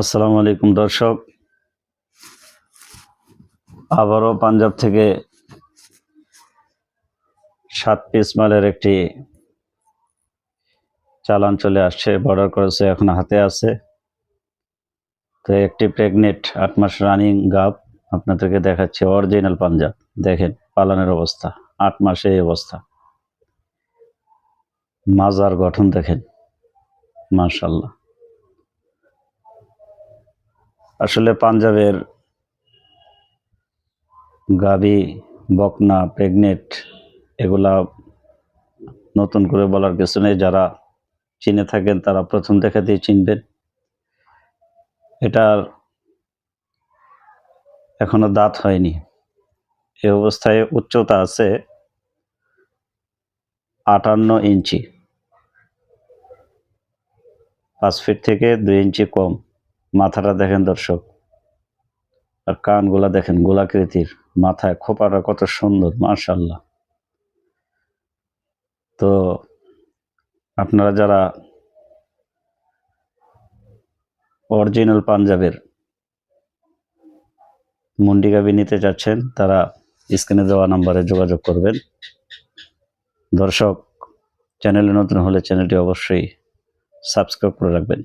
আসসালামু আলাইকুম দর্শক। আবারও পাঞ্জাব থেকে সাত পিস মালের একটি চালান চলে আসছে বর্ডার করেছে, এখন হাতে আছে। তো একটি প্রেগনেন্ট আট মাস রানিং গাব, আপনাদেরকে দেখাচ্ছে অরিজিনাল পাঞ্জাব। দেখেন, পালনের অবস্থা, আট মাসে এই অবস্থা। মাজার গঠন দেখেন মাশাল্লাহ আসলে পাঞ্জাবের গাবি, বকনা প্রেগনেন্ট এগুলা নতুন করে বলার কিছু নেই। যারা চিনে থাকেন তারা প্রথম দেখাতেই চিনবেন। এটার এখনও দাঁত হয়নি। এ অবস্থায় উচ্চতা আছে আটান্ন ইঞ্চি। পাঁচ ফিট থেকে দুই ইঞ্চি কম। মাথাটা দেখেন দর্শক, আর কানগুলা দেখেন গোলাকৃতির মাথায়, খোপাটা কত সুন্দর মার্শাল্লাহ তো আপনারা যারা অরিজিনাল পাঞ্জাবের মুন্ডি গাবি নিতে চাচ্ছেন তারা স্ক্রিনে দেওয়া নাম্বারে যোগাযোগ করবেন। দর্শক, চ্যানেলে নতুন হলে চ্যানেলটি অবশ্যই সাবস্ক্রাইব করে রাখবেন।